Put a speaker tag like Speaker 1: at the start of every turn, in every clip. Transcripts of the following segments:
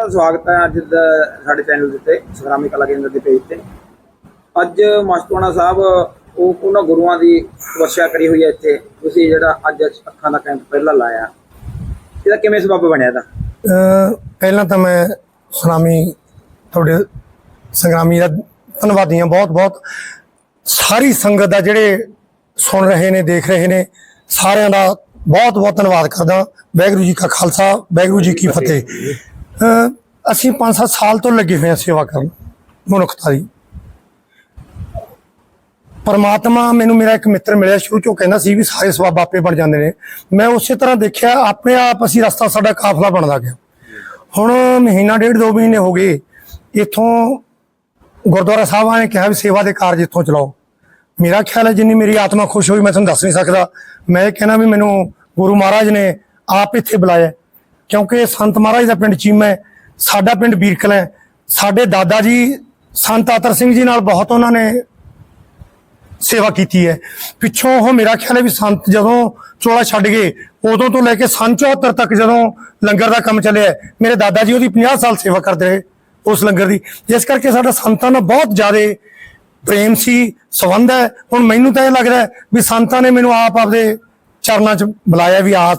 Speaker 1: ਦਾ ਸਵਾਗਤ ਹੈ ਅੱਜ ਦਾ ਸਾਡੇ ਚੈਨਲ ਦੇ ਉੱਤੇ, ਸੰਗਰਾਮੀ ਕਲਾ ਕੇਂਦਰ ਦੇ ਪੇਜ ਤੇ। ਅੱਜ ਮਸਤੂਆਣਾ ਸਾਹਿਬ, ਉਹ ਉਹਨਾਂ ਗੁਰੂਆਂ ਦੀ ਤਪੱਸਿਆ ਕਰੀ ਹੋਈ ਹੈ ਇੱਥੇ। ਤੁਸੀਂ ਜਿਹੜਾ ਅੱਜ ਅੱਖਾਂ ਦਾ ਕੈਂਪ ਪਹਿਲਾਂ ਲਾਇਆ। ਇਹਦਾ ਕਿਵੇਂ ਸਬਬ ਬਣਿਆ ਦਾ
Speaker 2: ਪਹਿਲਾਂ ਤਾਂ ਮੈਂ ਸੁਨਾਮੀ ਤੁਹਾਡੇ ਸੰਗਰਾਮੀ ਦਾ ਧੰਨਵਾਦੀ ਹਾਂ ਬਹੁਤ ਬਹੁਤ। ਸਾਰੀ ਸੰਗਤ ਦਾ ਜਿਹੜੇ ਸੁਣ ਰਹੇ ਨੇ, ਦੇਖ ਰਹੇ ਨੇ, ਸਾਰਿਆਂ ਦਾ ਬਹੁਤ ਬਹੁਤ ਧੰਨਵਾਦ ਕਰਦਾ ਵਾਹਿਗੁਰੂ ਜੀ ਕਾ ਖਾਲਸਾ, ਵਾਹਿਗੁਰੂ ਜੀ ਕੀ ਫਤਿਹ। ਅਸੀਂ 5-7 ਸਾਲ ਤੋਂ ਲੱਗੇ ਹੋਏ ਹਾਂ ਸੇਵਾ ਕਰਨ, ਮਨੁੱਖਤਾ ਦੀ। ਪਰਮਾਤਮਾ ਮੈਨੂੰ ਮੇਰਾ ਇੱਕ ਮਿੱਤਰ ਮਿਲਿਆ, ਸ਼ੁਰੂ ਚੋਂ ਕਹਿੰਦਾ ਸੀ ਵੀ ਸਾਰੇ ਸਵਾਬ ਆਪੇ ਬਣ ਜਾਂਦੇ ਨੇ। ਮੈਂ ਉਸੇ ਤਰ੍ਹਾਂ ਦੇਖਿਆ ਆਪਣੇ ਆਪ ਅਸੀਂ ਰਸਤਾ ਸਾਡਾ ਕਾਫਲਾ ਬਣਦਾ ਗਿਆ। ਹੁਣ ਮਹੀਨਾ ਡੇਢ ਦੋ ਮਹੀਨੇ ਹੋ ਗਏ, ਇੱਥੋਂ ਗੁਰਦੁਆਰਾ ਸਾਹਿਬਾਂ ਨੇ ਕਿਹਾ ਵੀ ਸੇਵਾ ਦੇ ਕਾਰਜ ਇੱਥੋਂ ਚਲਾਓ। ਮੇਰਾ ਖਿਆਲ ਹੈ ਜਿੰਨੀ ਮੇਰੀ ਆਤਮਾ ਖੁਸ਼ ਹੋਈ, ਮੈਂ ਤੁਹਾਨੂੰ ਦੱਸ ਨਹੀਂ ਸਕਦਾ। ਮੈਂ ਇਹ ਕਹਿਣਾ ਵੀ ਮੈਨੂੰ ਗੁਰੂ ਮਹਾਰਾਜ ਨੇ ਆਪ ਇੱਥੇ ਬੁਲਾਇਆ। ਕਿਉਂਕਿ ਸੰਤ ਮਹਾਰਾਜ ਦਾ ਪਿੰਡ ਚੀਮਾ ਹੈ, ਸਾਡਾ ਪਿੰਡ ਬੀਰਕਲ ਹੈ। ਸਾਡੇ ਦਾਦਾ ਜੀ, ਸੰਤ ਆਤਰ ਸਿੰਘ ਜੀ ਨਾਲ ਬਹੁਤ ਉਹਨਾਂ ਨੇ ਸੇਵਾ ਕੀਤੀ ਹੈ। ਪਿੱਛੋਂ ਉਹ ਮੇਰਾ ਖਿਆਲ ਹੈ ਵੀ ਸੰਤ ਜਦੋਂ ਚੋਲਾ ਛੱਡ ਗਏ, ਉਦੋਂ ਤੋਂ ਲੈ ਕੇ ਸੰਨ 74 ਤੱਕ ਜਦੋਂ ਲੰਗਰ ਦਾ ਕੰਮ ਚੱਲਿਆ ਮੇਰੇ ਦਾਦਾ ਜੀ ਉਹਦੀ 50 ਸਾਲ ਸੇਵਾ ਕਰਦੇ ਰਹੇ ਉਸ ਲੰਗਰ ਦੀ। ਜਿਸ ਕਰਕੇ ਸਾਡਾ ਸੰਤਾਂ ਨਾਲ ਬਹੁਤ ਜ਼ਿਆਦਾ ਪ੍ਰੇਮ ਸੀ, ਸੰਬੰਧ ਹੈ। ਹੁਣ ਮੈਨੂੰ ਤਾਂ ਇਹ ਲੱਗਦਾ ਵੀ ਸੰਤਾਂ ਨੇ ਮੈਨੂੰ ਆਪ ਆਪਦੇ ਚਰਨਾਂ 'ਚ ਬੁਲਾਇਆ ਵੀ ਆ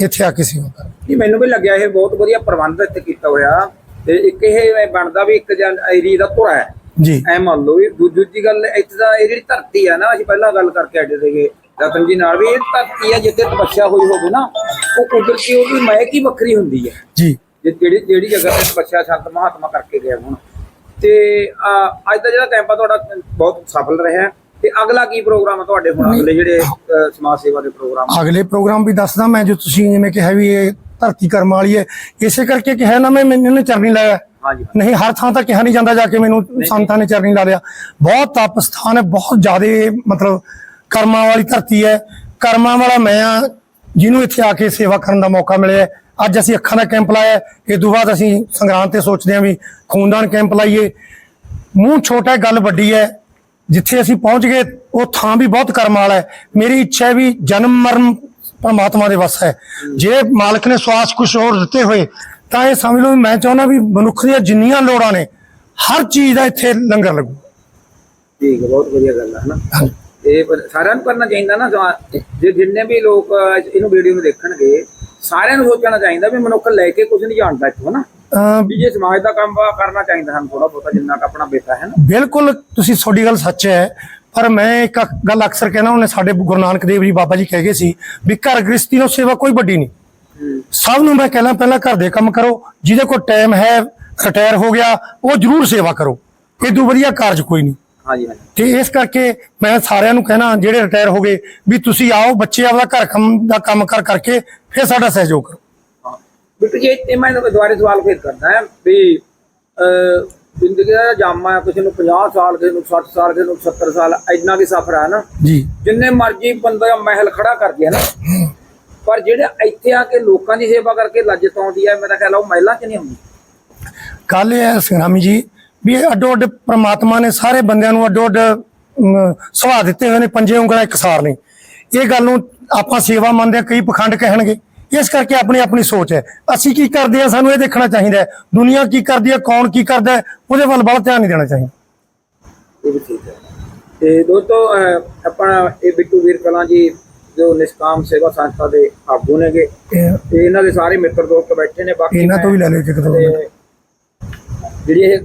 Speaker 2: ਇੱਥੇ ਆ ਕੇ ਸੇਵਾ ਕਰ
Speaker 1: ਨਹੀਂ ਮੈਨੂੰ ਵੀ ਲੱਗਿਆ ਇਹ ਬਹੁਤ ਵਧੀਆ ਪ੍ਰਬੰਧ ਇੱਥੇ ਕੀਤਾ ਹੋਇਆ। ਤੇ ਇੱਕ ਇਹ ਬਣਦਾ ਵੀ ਇੱਕ ਏਰੀਆ ਦਾ ਧੁਰਾ ਹੈ।
Speaker 2: ਜੀ।
Speaker 1: ਐ ਮੰਨ ਲਓ ਵੀ ਦੂ- ਦੂਜੀ ਗੱਲ ਇੱਥੇ ਦਾ ਇਹ ਜਿਹੜੀ ਧਰਤੀ ਆ ਨਾ ਅਸੀਂ ਪਹਿਲਾਂ ਗੱਲ ਕਰਕੇ ਆਏ ਸੀਗੇ ਰਤਨ ਜੀ ਨਾਲ ਵੀ ਇਹ ਧਰਤੀ ਆ ਜਿੱਥੇ ਤਪੱਸਿਆ ਹੋਈ ਹੋਵੇ ਨਾ ਉਹ ਕੁਦਰਤੀ ਉਹਦੀ ਮਹਿਕ ਹੀ ਵੱਖਰੀ ਹੁੰਦੀ ਹੈ
Speaker 2: ਜੀ।
Speaker 1: ਜੇ ਜਿਹੜੀ ਜਿਹੜੀ ਜਗ੍ਹਾ ਤੇ ਤਪੱਸਿਆ ਸੰਤ ਮਹਾਤਮਾ ਕਰਕੇ ਗਏ ਹੁਣ। ਤੇ ਅੱਜ ਦਾ ਜਿਹੜਾ ਕੈਂਪ ਆ ਤੁਹਾਡਾ ਬਹੁਤ ਸਫਲ ਰਿਹਾ। ਤੇ ਅਗਲਾ ਕੀ ਪ੍ਰੋਗਰਾਮ ਆ ਤੁਹਾਡੇ ਹੁਣ? ਅਗਲੇ ਜਿਹੜੇ ਸਮਾਜ ਸੇਵਾ ਦੇ ਪ੍ਰੋਗਰਾਮ
Speaker 2: ਅਗਲੇ ਪ੍ਰੋਗਰਾਮ ਵੀ ਦੱਸਦਾ ਮੈਂ ਜੋ ਤੁਸੀਂ ਜਿਵੇਂ ਕਿਹਾ ਵੀ ਇਹ ਧਰਤੀ ਕਰਮ ਵਾਲੀ ਹੈ ਇਸੇ ਕਰਕੇ ਕਿਹਾ ਨਾ ਮੈਂ ਮੈਨੂੰ ਨੇ ਚਰਨੀ ਲਾਇਆ।
Speaker 1: ਹਾਂਜੀ।
Speaker 2: ਨਹੀਂ ਹਰ ਥਾਂ ਤਾਂ ਕਿਹਾ ਨਹੀਂ ਜਾਂਦਾ ਜਾ ਕੇ ਮੈਨੂੰ ਸੰਤਾਂ ਨੇ ਚਰਨੀ ਲਾ ਲਿਆ। ਬਹੁਤ ਤਪ ਸਥਾਨ ਹੈ ਬਹੁਤ ਜ਼ਿਆਦਾ ਮਤਲਬ ਕਰਮਾਂ ਵਾਲੀ ਧਰਤੀ ਹੈ। ਕਰਮਾਂ ਵਾਲਾ ਮੈਂ ਆ ਜਿਹਨੂੰ ਇੱਥੇ ਆ ਕੇ ਸੇਵਾ ਕਰਨ ਦਾ ਮੌਕਾ ਮਿਲਿਆ ਹੈ। ਅੱਜ ਅਸੀਂ ਅੱਖਾਂ ਦਾ ਕੈਂਪ ਲਾਇਆ ਇਹ ਤੋਂ ਬਾਅਦ ਅਸੀਂ ਸੰਗਰਾਂਦ ਤੇ ਸੋਚਦੇ ਹਾਂ ਵੀ ਖੂਨਦਾਨ ਕੈਂਪ ਲਾਈਏ। ਮੂੰਹ ਛੋਟਾ ਹੈ, ਗੱਲ ਵੱਡੀ ਹੈ। ਜਿੱਥੇ ਅਸੀਂ ਪਹੁੰਚ ਗਏ ਉਹ ਥਾਂ ਵੀ ਬਹੁਤ ਕਰਮ ਵਾਲਾ ਹੈ। ਮੇਰੀ ਇੱਛਾ ਹੈ ਵੀ ਜਨਮ ਮਰਨ ਪਰਮਾਤਮਾ ਦੇ ਵੱਸ ਹੈ। ਜੇ ਮਾਲਕ ਨੇ ਸਵਾਸ ਕੁਛ ਹੋਰ ਦਿੱਤੇ ਹੋਏ ਤਾਂ ਇਹ ਸਮਝ ਲਓ ਮੈਂ ਚਾਹੁੰਦਾ ਵੀ ਮਨੁੱਖ ਦੀਆਂ ਜਿੰਨੀਆਂ ਲੋੜਾਂ ਨੇ ਹਰ ਚੀਜ਼ ਦਾ ਇੱਥੇ ਲੰਗਰ ਲੱਗੂ।
Speaker 1: ਠੀਕ ਹੈ ਬਹੁਤ ਵਧੀਆ ਗੱਲ ਹੈ ਹਨਾ? ਇਹ ਪਰ- ਸਾਰਿਆਂ ਨੂੰ ਕਰਨਾ ਚਾਹੀਦਾ ਨਾ ਜੇ ਜਿੰਨੇ ਵੀ ਲੋਕ ਇਹਨੂੰ ਵੀਡੀਓ ਨੂੰ ਦੇਖਣਗੇ ਸਾਰਿਆਂ ਨੂੰ ਸੋਚਣਾ ਚਾਹੀਦਾ ਵੀ ਮਨੁੱਖ ਲੈ ਕੇ ਕੁਝ ਨਹੀਂ ਜਾਣਦਾ ਇੱਥੋਂ ਨਾ
Speaker 2: ਅਮ
Speaker 1: ਵੀ ਜੇ ਸਮਾਜ ਦਾ ਕੰਮ ਕਰਨਾ ਚਾਹੀਦਾ ਸਾਨੂੰ ਥੋੜਾ ਬਹੁਤਾ ਜਿੰਨਾ ਕੁ ਆਪਣਾ ਬੇਟਾ ਹੈ ਨਾ।
Speaker 2: ਬਿਲਕੁਲ ਤੁਸੀਂ ਤੁਹਾਡੀ ਗੱਲ ਸੱਚ ਹੈ ਪਰ ਮੈਂ ਇੱਕ ਗੱਲ ਅਕਸਰ ਕਹਿਣਾ ਉਹਨੇ ਸਾਡੇ ਗੁਰੂ ਨਾਨਕ ਦੇਵ ਜੀ ਬਾਬਾ ਜੀ ਕਹਿ ਗਏ ਸੀ ਵੀ ਘਰ ਗ੍ਰਸਤੀ ਨੂੰ ਸੇਵਾ ਕੋਈ ਵੱਡੀ ਨਹੀਂ। ਸਭ ਨੂੰ ਮੈਂ ਕਹਿਣਾ ਪਹਿਲਾਂ ਘਰ ਦੇ ਕੰਮ ਕਰੋ ਜਿਹਦੇ ਕੋਲ ਟਾਈਮ ਹੈ ਰਿਟਾਇਰ ਹੋ ਗਿਆ ਉਹ ਜ਼ਰੂਰ ਸੇਵਾ ਕਰੋ। ਇਦੋਂ ਵਧੀਆ ਕਾਰਜ ਕੋਈ ਨਹੀਂ।
Speaker 1: ਹਾਂਜੀ ਹਾਂਜੀ।
Speaker 2: ਤੇ ਇਸ ਕਰਕੇ ਮੈਂ ਸਾਰਿਆਂ ਨੂੰ ਕਹਿਣਾ ਜਿਹੜੇ ਰਿਟਾਇਰ ਹੋ ਗਏ ਵੀ ਤੁਸੀਂ ਆਓ ਬੱਚੇ ਆਪਦਾ ਘਰ ਕੰਮ ਦਾ ਕੰਮ ਕਰ ਕਰਕੇ ਫਿਰ ਸਾਡਾ ਸਹਿਯੋਗ ਕਰੋ।
Speaker 1: ਬਿੱਟੂ ਜੀ ਇਹ ਮੈਂ ਦੁਬਾਰੇ ਸਵਾਲ ਫੇਰ ਕਰਦਾ ਹੈ ਵੀ ਜ਼ਿੰਦਗੀ ਦਾ ਜਾਮਾ ਹੈ ਕਿਸੇ ਨੂੰ 50 ਸਾਲ ਕਿਸੇ ਨੂੰ 60 ਸਾਲ ਕਿਸੇ ਨੂੰ 70 ਸਾਲ ਇੰਨਾ ਕੀ ਸਫ਼ਰ ਹੈ ਨਾ।
Speaker 2: ਜੀ।
Speaker 1: ਜਿੰਨੇ ਮਰਜ਼ੀ ਬੰਦਾ ਮਹਿਲ ਖੜਾ ਕਰ ਦਿਆ ਨਾ ਪਰ ਜਿਹੜੇ ਇੱਥੇ ਆ ਕੇ ਲੋਕਾਂ ਦੀ ਸੇਵਾ ਕਰਕੇ ਲੱਜਤ ਆਉਂਦੀ ਹੈ ਮੇਰਾ ਖਿਆਲ ਉਹ ਮਹਿਲਾਂ 'ਚ ਨਹੀਂ ਹੁੰਦੀ
Speaker 2: ਗੱਲ ਇਹ ਸੰਗਰਾਮੀ ਜੀ ਵੀ ਅੱਡੋ ਅੱਡ ਪ੍ਰਮਾਤਮਾ ਨੇ ਸਾਰੇ ਬੰਦਿਆਂ ਨੂੰ ਅੱਡੋ ਅੱਡ ਸੁਭਾਅ ਦਿੱਤੇ ਹੋਏ ਨੇ ਪੰਜੇ ਉਂਗਲਾਂ ਇਕਸਾਰ ਨੇ। ਇਹ ਗੱਲ ਨੂੰ ਆਪਾਂ ਸੇਵਾ ਮੰਨਦੇ ਕਈ ਪਖੰਡ ਕਹਿਣਗੇ। ਇਸ ਕਰਕੇ ਆਪਣੀ ਆਪਣੀ ਸੋਚ ਹੈ। ਅਸੀਂ ਕੀ ਕਰਦੇ ਹਾਂ? ਸਾਨੂੰ ਇਹ ਦੇਖਣਾ ਚਾਹੀਦਾ ਹੈ। ਦੁਨੀਆ ਕੀ ਕਰਦੀ ਹੈ? ਕੌਣ ਕੀ ਕਰਦਾ ਹੈ? ਉਹਦੇ ਵੱਲ ਬਹੁਤ ਧਿਆਨ ਨਹੀਂ ਦੇਣਾ ਚਾਹੀਦਾ।
Speaker 1: ਇਹ ਵੀ ਠੀਕ ਹੈ। ਤੇ ਦੋਸਤੋ ਅਹ, ਆਪਣਾ ਇਹ ਬਿੱਟੂ ਵੀਰ ਕਲਾਂ ਜੀ ਜੋ ਨਿਸ਼ਕਾਮ ਸੇਵਾ ਸੰਸਥਾ ਦੇ ਆਗੂ ਨੇਗੇ
Speaker 2: ਇਹ-
Speaker 1: ਤੇ ਇਹਨਾਂ ਦੇ ਸਾਰੇ ਮਿੱਤਰ ਦੋਸਤ ਬੈਠੇ ਨੇ। ਬਾਕੀ
Speaker 2: ਇਹਨਾਂ ਤੋਂ ਵੀ ਲੈ ਲਿਓ ਇੱਕ ਦੋ ਮਿੰਟ।
Speaker 1: ਤੇ ਜਿਹੜੀ ਇਹ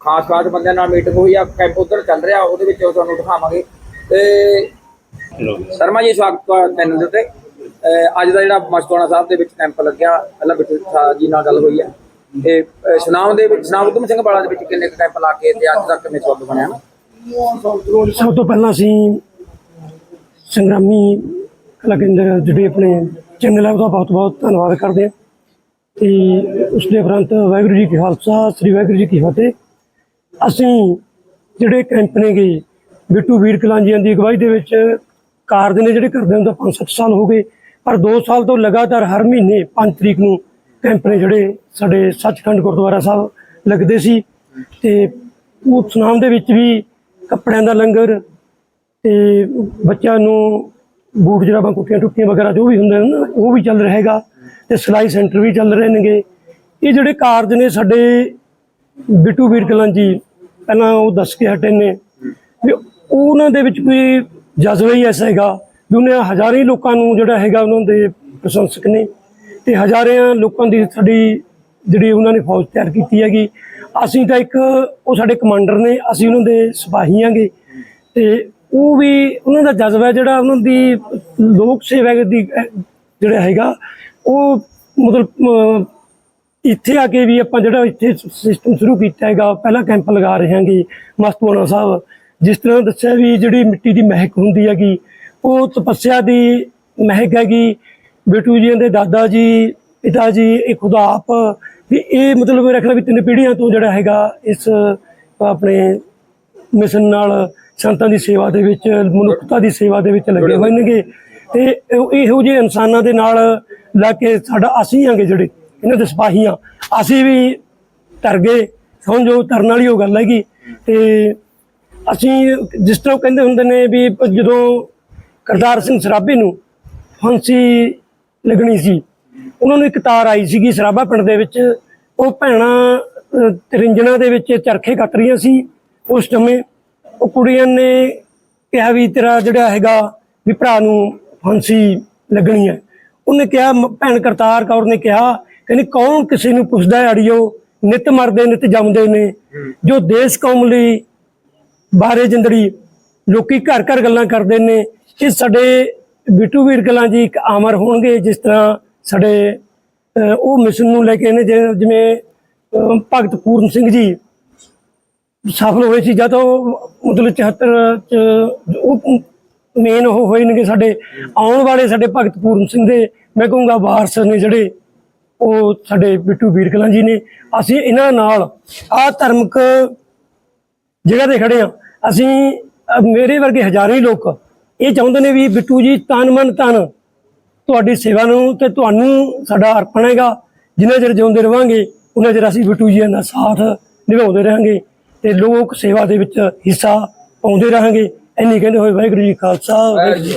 Speaker 1: ਖਾਸ ਖਾਸ ਬੰਦਿਆਂ ਨਾਲ ਮੀਟਿੰਗ ਹੋਈ ਆ ਕੈਂਪ ਉਧਰ ਚੱਲ ਰਿਹਾ ਉਹਦੇ ਵਿੱਚ ਉਹ ਤੁਹਾਨੂੰ ਦਿਖਾਵਾਂਗੇ। ਤੇ ਸ਼ਰਮਾ ਜੀ ਸਵਾਗਤ ਹੈ ਚੈਨਲ ਦੇ ਉੱਤੇ। ਅੱਜ ਦਾ ਜਿਹੜਾ ਮਸਤੋਣਾ ਸਾਹਿਬ ਦੇ ਵਿੱਚ ਕੈਂਪ ਲੱਗਿਆ, ਪਹਿਲਾਂ ਬਿੱਟੂ ਜੀ ਨਾਲ ਗੱਲ ਹੋਈ ਹੈ। ਤੇ ਸੁਨਾਮ ਦੇ ਵਿੱਚ, ਸੁਨਾਮ ਉਦਮ ਸਿੰਘ ਵਾਲਾ ਦੇ ਵਿੱਚ ਕਿੰਨੇ ਕੈਂਪ ਲਾ ਕੇ ਤੇ ਅੱਜ ਤੱਕ ਕਿੰਨੇ ਸਬਬ ਬਣਿਆ? ਨਾ
Speaker 3: ਸਭ ਤੋਂ ਪਹਿਲਾਂ ਅਸੀਂ ਸੰਗਰਾਮੀ ਕਲਾ ਕੇਂਦਰ ਜਿਹੜੇ ਆਪਣੇ ਚੈਨਲ ਹੈ, ਉਹਦਾ ਬਹੁਤ ਬਹੁਤ ਧੰਨਵਾਦ ਕਰਦੇ ਹਾਂ। ਤੇ ਉਸ ਦੇ ਉਪਰੰਤ ਵਾਹਿਗੁਰੂ ਜੀ ਕੀ ਖਾਲਸਾ, ਸ੍ਰੀ ਵਾਹਿਗੁਰੂ ਜੀ ਕੀ ਫਤਿਹ। ਅਸੀਂ ਜਿਹੜੇ ਕੈਂਪ ਨੇ ਗਏ ਬਿੱਟੂ ਵੀਰ ਕਲਾਂਜੀਆਂ ਦੀ ਅਗਵਾਈ ਦੇ ਵਿੱਚ ਕਾਰਜ ਨੇ ਜਿਹੜੇ ਕਰਦੇ ਹੁੰਦਾ 5-7 ਸਾਲ ਹੋ ਗਏ। ਪਰ 2 ਸਾਲ ਤੋਂ ਲਗਾਤਾਰ ਹਰ ਮਹੀਨੇ 5 ਤਰੀਕ ਨੂੰ ਕੈਂਪ ਨੇ ਜਿਹੜੇ ਸਾਡੇ ਸੱਚਖੰਡ ਗੁਰਦੁਆਰਾ ਸਾਹਿਬ ਲੱਗਦੇ ਸੀ ਤੇ ਉਹ ਸੁਨਾਮ ਦੇ ਵਿੱਚ ਵੀ ਕੱਪੜਿਆਂ ਦਾ ਲੰਗਰ ਤੇ ਬੱਚਿਆਂ ਨੂੰ ਬੂਟ ਜਰਾਬਾਂ ਕੁੱਟੀਆਂ ਟੁੱਟੀਆਂ ਵਗੈਰਾ ਜੋ ਵੀ ਹੁੰਦੇ ਨੇ, ਉਹ ਵੀ ਚੱਲ ਰਹੇਗਾ ਤੇ ਸਿਲਾਈ ਸੈਂਟਰ ਵੀ ਚੱਲ ਰਹੇ ਨੇਗੇ। ਇਹ ਜਿਹੜੇ ਕਾਰਜ ਨੇ ਸਾਡੇ ਬਿੱਟੂ ਵੀਰ ਕਲਾਂ ਜੀ, ਪਹਿਲਾਂ ਉਹ ਦੱਸ ਕੇ ਹਟੇ ਨੇ ਵੀ ਉਹਨਾਂ ਦੇ ਵਿੱਚ ਕੋਈ ਜਜ਼ਬਾ ਹੀ ਐਸਾ ਹੈਗਾ ਵੀ ਉਹਨੇ ਹੀ ਲੋਕਾਂ ਨੂੰ ਜਿਹੜਾ ਹੈਗਾ ਉਹਨਾਂ ਦੇ ਪ੍ਰਸ਼ੰਸਕ ਨੇ ਤੇ ਹਜ਼ਾਰਿਆਂ ਲੋਕਾਂ ਦੀ ਸਾਡੀ ਜਿਹੜੀ ਉਹਨਾਂ ਨੇ ਫੌਜ ਤਿਆਰ ਕੀਤੀ ਹੈਗੀ। ਅਸੀਂ ਤਾਂ ਇੱਕ ਉਹ ਸਾਡੇ ਕਮਾਂਡਰ ਨੇ, ਅਸੀਂ ਉਹਨਾਂ ਦੇ ਸਿਪਾਹੀ ਆਂਗੇ ਤੇ ਉਹ ਵੀ ਉਹਨਾਂ ਦਾ ਜਜ਼ਬਾ ਜਿਹੜਾ ਉਹਨਾਂ ਦੀ ਲੋਕ ਸੇਵਾ ਦੀ ਜਿਹੜਾ ਹੈਗਾ, ਉਹ ਮਤਲਬ ਇੱਥੇ ਆ ਕੇ ਵੀ ਆਪਾਂ ਜਿਹੜਾ ਇੱਥੇ ਸਿਸਟਮ ਸ਼ੁਰੂ ਕੀਤਾ ਹੈਗਾ, ਪਹਿਲਾ ਕੈਂਪ ਲਗਾ ਰਹੇ ਹਾਂਗੇ ਮਸਤੂਆਣਾ ਸਾਹਿਬ। ਜਿਸ ਤਰ੍ਹਾਂ ਦੱਸਿਆ ਵੀ ਜਿਹੜੀ ਮਿੱਟੀ ਦੀ ਮਹਿਕ ਹੁੰਦੀ ਹੈਗੀ ਉਹ ਤਪੱਸਿਆ ਦੀ ਮਹਿਕ ਹੈਗੀ। ਬੇਟੂ ਜੀ ਦੇ ਦਾਦਾ ਜੀ ਪਿਤਾ ਜੀ ਇਹ ਖੁਦਾ ਆਪ ਵੀ ਇਹ ਮਤਲਬ ਖਿਆਲ ਵੀ ਤਿੰਨ ਪੀੜ੍ਹੀਆਂ ਤੋਂ ਜਿਹੜਾ ਹੈਗਾ ਇਸ ਆਪਣੇ ਮਿਸ਼ਨ ਨਾਲ ਸੰਤਾਂ ਦੀ ਸੇਵਾ ਦੇ ਵਿੱਚ ਮਨੁੱਖਤਾ ਦੀ ਸੇਵਾ ਦੇ ਵਿੱਚ ਲੱਗੇ ਹੋਏ ਨੇਗੇ ਤੇ ਇਹ- ਜਿਹੇ ਇਨਸਾਨਾਂ ਦੇ ਨਾਲ ਲੱਗ ਕੇ ਸਾਡਾ ਅਸੀਂ ਆਂਗੇ ਜਿਹੜੇ ਇਹਨਾਂ ਦੇ ਸਿਪਾਹੀ ਆ ਅਸੀਂ ਵੀ ਤਰ ਗਏ। ਸਮਝੋ ਤਰਨ ਵਾਲੀ ਉਹ ਗੱਲ ਹੈਗੀ। ਤੇ ਅਸੀਂ ਜਿਸ ਤਰ੍ਹਾਂ ਕਹਿੰਦੇ ਹੁੰਦੇ ਨੇ ਵੀ ਜਦੋਂ ਕਰਤਾਰ ਸਿੰਘ ਸਰਾਭੇ ਨੂੰ ਫਾਂਸੀ ਲੱਗਣੀ ਸੀ। ਉਹਨਾਂ ਨੂੰ ਇੱਕ ਤਾਰ ਆਈ ਸੀਗੀ ਸਰਾਭਾ ਪਿੰਡ ਦੇ ਵਿੱਚ। ਉਹ ਭੈਣਾਂ ਅਹ, ਤਰਿੰਜਣਾ ਦੇ ਵਿੱਚ ਚਰਖੇ ਕੱਟ ਰਹੀਆਂ ਸੀ ਉਸ ਸਮੇਂ। ਉਹ ਕੁੜੀਆਂ ਨੇ ਕਿਹਾ ਵੀ ਤੇਰਾ ਜਿਹੜਾ ਹੈਗਾ ਵੀ ਭਰਾ ਨੂੰ ਫਾਂਸੀ ਲੱਗਣੀ ਹੈ। ਉਹਨੇ ਕਿਹਾ ਮ- ਭੈਣ ਕਰਤਾਰ ਕੌਰ ਨੇ ਕਿਹਾ ਕਹਿੰਦੀ ਕੌਣ ਕਿਸੇ ਨੂੰ ਪੁੱਛਦਾ ਹੈ ਅੜੀਓ? ਨਿਤ ਮਰਦੇ ਨਿਤ ਜੰਮਦੇ ਨੇ। ਜੋ ਦੇਸ਼ ਕੌਮ ਲਈ ਬਾਰੇ ਜਿੰਦੜੀ ਲੋਕੀ ਘਰ ਘਰ ਗੱਲਾਂ ਕਰਦੇ ਨੇ। ਇਹ ਸਾਡੇ ਬਿੱਟੂ ਵੀਰ ਕਲਾਂ ਜੀ ਇੱਕ ਆਮਰ ਹੋਣਗੇ, ਜਿਸ ਤਰ੍ਹਾਂ ਸਾਡੇ ਉਹ ਮਿਸ਼ਨ ਨੂੰ ਲੈ ਕੇ ਨੇ, ਜਿਵੇਂ ਭਗਤ ਪੂਰਨ ਸਿੰਘ ਜੀ ਸਫਲ ਹੋਏ ਸੀ ਜਦੋਂ ਮਤਲਬ 74 ਚ, ਉਹ ਮੇਨ ਉਹ ਹੋਏ ਨੇ ਸਾਡੇ, ਆਉਣ ਵਾਲੇ ਸਾਡੇ ਭਗਤ ਪੂਰਨ ਸਿੰਘ ਦੇ, ਮੈਂ ਕਹੂੰਗਾ ਵਾਰਸ ਨੇ ਜਿਹੜੇ ਉਹ ਸਾਡੇ ਬਿੱਟੂ ਵੀਰ ਕਲਾਂ ਜੀ ਨੇ। ਅਸੀਂ ਇਹਨਾਂ ਨਾਲ ਆ ਧਰਮਕ ਜਗ੍ਹਾ ਤੇ ਖੜੇ ਆ ਅਸੀਂ ਮੇਰੇ ਵਰਗੇ ਹਜ਼ਾਰਾਂ ਹੀ ਲੋਕ ਇਹ ਚਾਹੁੰਦੇ ਨੇ ਵੀ ਬਿੱਟੂ ਜੀ ਤਨ ਮਨ ਤਨ ਤੁਹਾਡੀ ਸੇਵਾ ਨੂੰ ਤੇ ਤੁਹਾਨੂੰ ਸਾਡਾ ਅਰਪਣ ਹੈਗਾ। ਜਿੰਨਾ ਚਿਰ ਜਿਉਂਦੇ ਰਵਾਂਗੇ ਉਹਨਾਂ ਚਿਰ ਅਸੀਂ ਬਿੱਟੂ ਜੀ ਦਾ ਸਾਥ ਨਿਭਾਉਂਦੇ ਰਹਾਂਗੇ ਤੇ ਲੋਕ ਸੇਵਾ ਦੇ ਵਿੱਚ ਹਿੱਸਾ ਪਾਉਂਦੇ ਰਹਾਂਗੇ। ਇੰਨੀ ਕਹਿੰਦੇ ਹੋਏ ਵਾਹਿਗੁਰੂ ਜੀ ਖਾਲਸਾ, ਵਾਹਿਗੁਰੂ ਜੀ